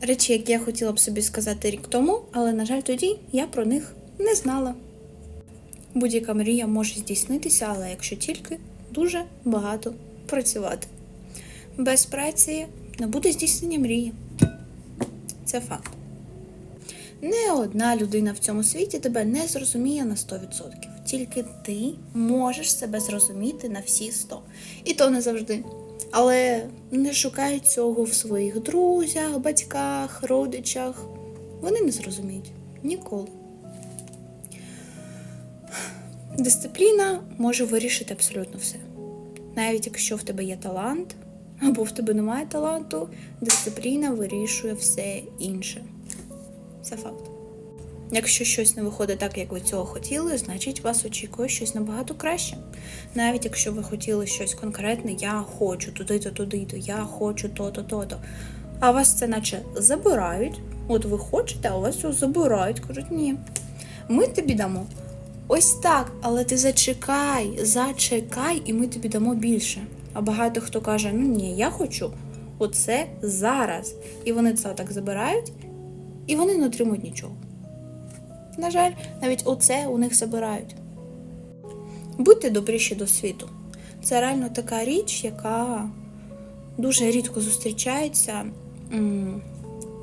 Речі, які я хотіла б собі сказати рік тому, але, на жаль, тоді я про них не знала. Будь-яка мрія може здійснитися, але якщо тільки дуже багато працювати. Без праці не буде здійснення мрії. Це факт. Не одна людина в цьому світі тебе не зрозуміє на 100%. Тільки ти можеш себе зрозуміти на всі 100%. І то не завжди. Але не шукай цього в своїх друзях, батьках, родичах. Вони не зрозуміють ніколи. Дисципліна може вирішити абсолютно все. Навіть якщо в тебе є талант, або в тебе немає таланту, дисципліна вирішує все інше. Це факт. Якщо щось не виходить так, як ви цього хотіли, значить вас очікує щось набагато краще. Навіть якщо ви хотіли щось конкретне, я хочу туди-то, туди-то, я хочу то-то, то-то. А вас це наче забирають. От ви хочете, а у вас цього забирають. Кажуть, ні. Ми тобі дамо ось так, але ти зачекай, зачекай, і ми тобі дамо більше. А багато хто каже: ну ні, я хочу оце зараз. І вони це так забирають, і вони не отримують нічого. На жаль, навіть оце у них забирають. Будьте добріші до світу. Це реально така річ, яка дуже рідко зустрічається.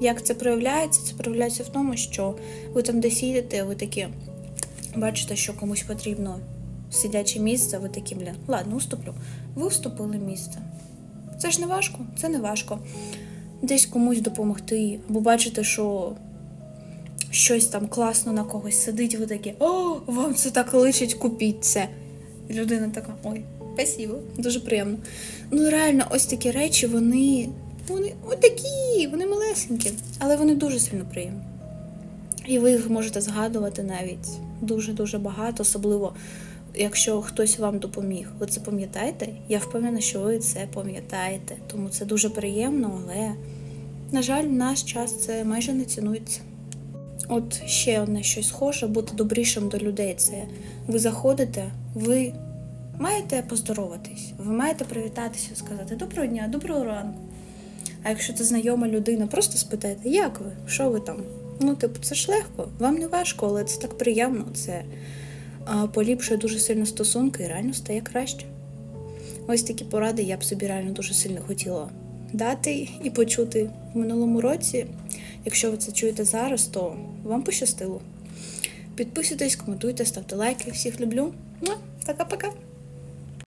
Як це проявляється? Це проявляється в тому, що ви там десь їдете, ви такі бачите, що комусь потрібно сидяче місце, ви такі, блін, ладно, уступлю. Ви вступили місце. Це ж не важко, це не важко. Десь комусь допомогти, або бачите, що щось там класно на когось сидить, ви такі, о, вам це так личить, купіть це. І людина така, ой, спасибо, дуже приємно. Ну, реально, ось такі речі, вони, вони отакі, вони малесенькі, але вони дуже сильно приємні. І ви їх можете згадувати навіть дуже-дуже багато, особливо якщо хтось вам допоміг. Ви це пам'ятаєте? Я впевнена, що ви це пам'ятаєте. Тому це дуже приємно, але, на жаль, в наш час це майже не цінується. От ще одне щось схоже, бути добрішим до людей. Це ви заходите, ви маєте поздороватись, ви маєте привітатися, сказати доброго дня, доброго ранку. А якщо це знайома людина, просто спитайте, як ви? Що ви там? Ну, типу, це ж легко, вам не важко, але це так приємно. Це а, поліпшує дуже сильно стосунки і реально стає краще. Ось такі поради я б собі реально дуже сильно хотіла дати і почути в минулому році. Якщо ви це чуєте зараз, то вам пощастило. Підписуйтесь, коментуйте, ставте лайки. Всіх люблю. Ну, пока-пока.